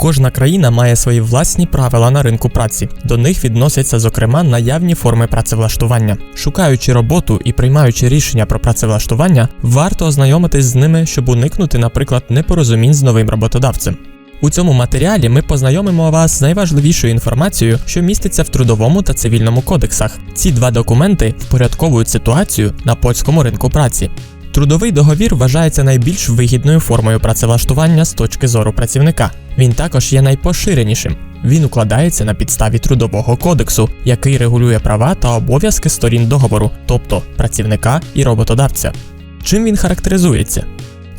Кожна країна має свої власні правила на ринку праці. До них відносяться, зокрема, наявні форми працевлаштування. Шукаючи роботу і приймаючи рішення про працевлаштування, варто ознайомитись з ними, щоб уникнути, наприклад, непорозумінь з новим роботодавцем. У цьому матеріалі ми познайомимо вас з найважливішою інформацією, що міститься в трудовому та цивільному кодексах. Ці два документи впорядковують ситуацію на польському ринку праці. Трудовий договір вважається найбільш вигідною формою працевлаштування з точки зору працівника. Він також є найпоширенішим. Він укладається на підставі трудового кодексу, який регулює права та обов'язки сторін договору, тобто працівника і роботодавця. Чим він характеризується?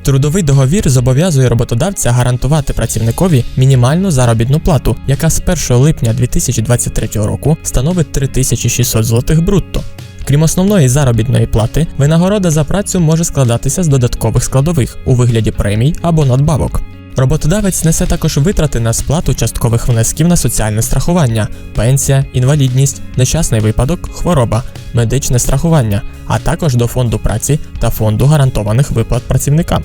Трудовий договір зобов'язує роботодавця гарантувати працівникові мінімальну заробітну плату, яка з 1 липня 2023 року становить 3600 злотих брутто. Крім основної заробітної плати, винагорода за працю може складатися з додаткових складових у вигляді премій або надбавок. Роботодавець несе також витрати на сплату часткових внесків на соціальне страхування, пенсія, інвалідність, нещасний випадок, хвороба, медичне страхування, а також до фонду праці та фонду гарантованих виплат працівникам.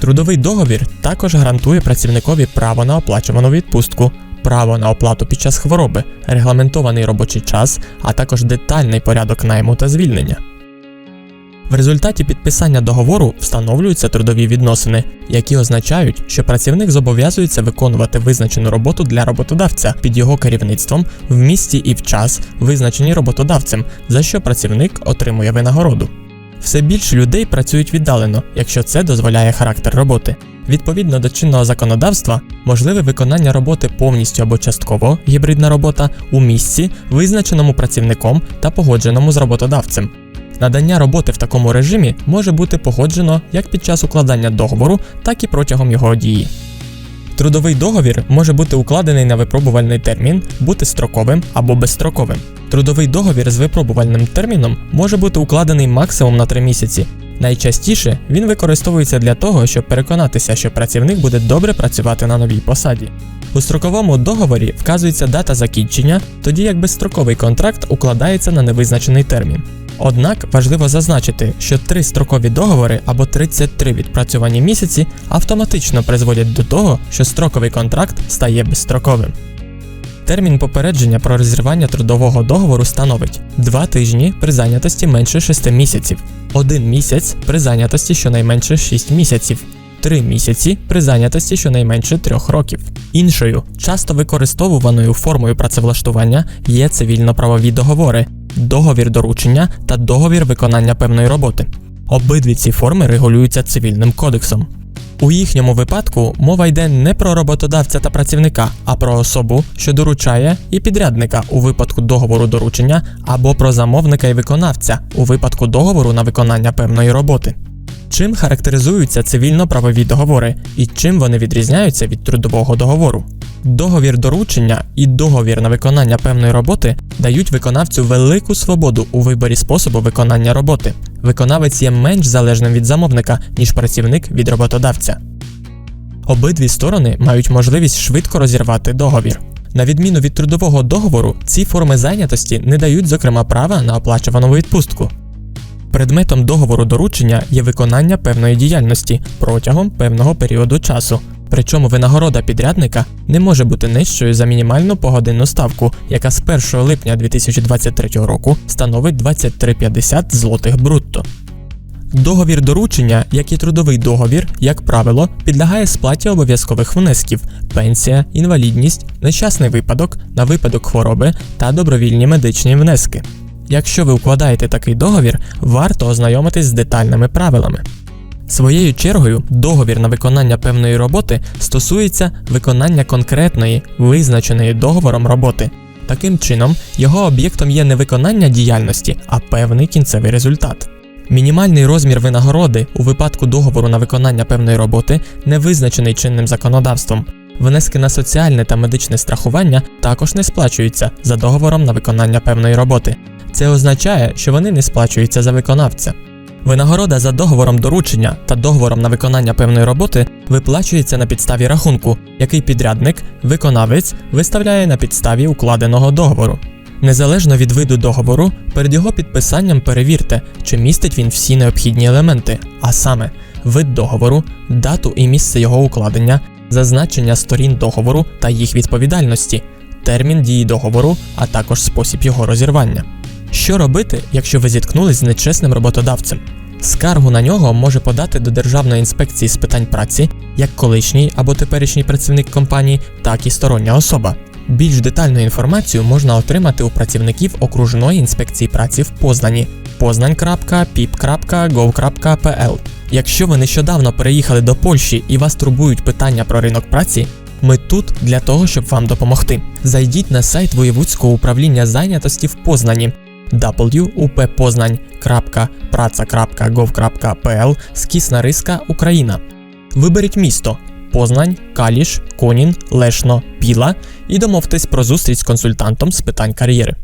Трудовий договір також гарантує працівникові право на оплачувану відпустку, право на оплату під час хвороби, регламентований робочий час, а також детальний порядок найму та звільнення. В результаті підписання договору встановлюються трудові відносини, які означають, що працівник зобов'язується виконувати визначену роботу для роботодавця під його керівництвом в місті і в час, визначені роботодавцем, за що працівник отримує винагороду. Все більше людей працюють віддалено, якщо це дозволяє характер роботи. Відповідно до чинного законодавства, можливе виконання роботи повністю або частково гібридна робота у місці, визначеному працівником та погодженому з роботодавцем. Надання роботи в такому режимі може бути погоджено як під час укладання договору, так і протягом його дії. Трудовий договір може бути укладений на випробувальний термін, бути строковим або безстроковим. Трудовий договір з випробувальним терміном може бути укладений максимум на 3 місяці. Найчастіше він використовується для того, щоб переконатися, що працівник буде добре працювати на новій посаді. У строковому договорі вказується дата закінчення, тоді як безстроковий контракт укладається на невизначений термін. Однак важливо зазначити, що три строкові договори або 33 відпрацьовані місяці автоматично призводять до того, що строковий контракт стає безстроковим. Термін попередження про розірвання трудового договору становить 2 тижні при зайнятості менше 6 місяців, 1 місяць при зайнятості щонайменше 6 місяців, 3 місяці при зайнятості щонайменше 3 років. Іншою, часто використовуваною формою працевлаштування є цивільно-правові договори, договір доручення та договір виконання певної роботи. Обидві ці форми регулюються цивільним кодексом. У їхньому випадку мова йде не про роботодавця та працівника, а про особу, що доручає, і підрядника у випадку договору доручення, або про замовника і виконавця у випадку договору на виконання певної роботи. Чим характеризуються цивільно-правові договори і чим вони відрізняються від трудового договору? Договір доручення і договір на виконання певної роботи дають виконавцю велику свободу у виборі способу виконання роботи. Виконавець є менш залежним від замовника, ніж працівник від роботодавця. Обидві сторони мають можливість швидко розірвати договір. На відміну від трудового договору, ці форми зайнятості не дають, зокрема, права на оплачувану відпустку. Предметом договору доручення є виконання певної діяльності протягом певного періоду часу. Причому винагорода підрядника не може бути нижчою за мінімальну погодинну ставку, яка з 1 липня 2023 року становить 23,50 злотих брутто. Договір доручення, як і трудовий договір, як правило, підлягає сплаті обов'язкових внесків: пенсія, інвалідність, нещасний випадок, на випадок хвороби та добровільні медичні внески. Якщо ви укладаєте такий договір, варто ознайомитись з детальними правилами. Своєю чергою, договір на виконання певної роботи стосується виконання конкретної, визначеної договором роботи. Таким чином, його об'єктом є не виконання діяльності, а певний кінцевий результат. Мінімальний розмір винагороди у випадку договору на виконання певної роботи не визначений чинним законодавством. Внески на соціальне та медичне страхування також не сплачуються за договором на виконання певної роботи. Це означає, що вони не сплачуються за виконавця. Винагорода за договором доручення та договором на виконання певної роботи виплачується на підставі рахунку, який підрядник, виконавець виставляє на підставі укладеного договору. Незалежно від виду договору, перед його підписанням перевірте, чи містить він всі необхідні елементи, а саме вид договору, дату і місце його укладення, зазначення сторін договору та їх відповідальності, термін дії договору, а також спосіб його розірвання. Що робити, якщо ви зіткнулись з нечесним роботодавцем? Скаргу на нього може подати до Державної інспекції з питань праці як колишній або теперішній працівник компанії, так і стороння особа. Більш детальну інформацію можна отримати у працівників окружної інспекції праці в Познані poznań.pip.gov.pl. Якщо ви нещодавно переїхали до Польщі і вас турбують питання про ринок праці, ми тут для того, щоб вам допомогти. Зайдіть на сайт Воєвудського управління зайнятості в Познані wuppoznan.praca.gov.pl скісна риска Україна. Виберіть місто Познань, Каліш, Конін, Лешно, Піла і домовтесь про зустріч з консультантом з питань кар'єри.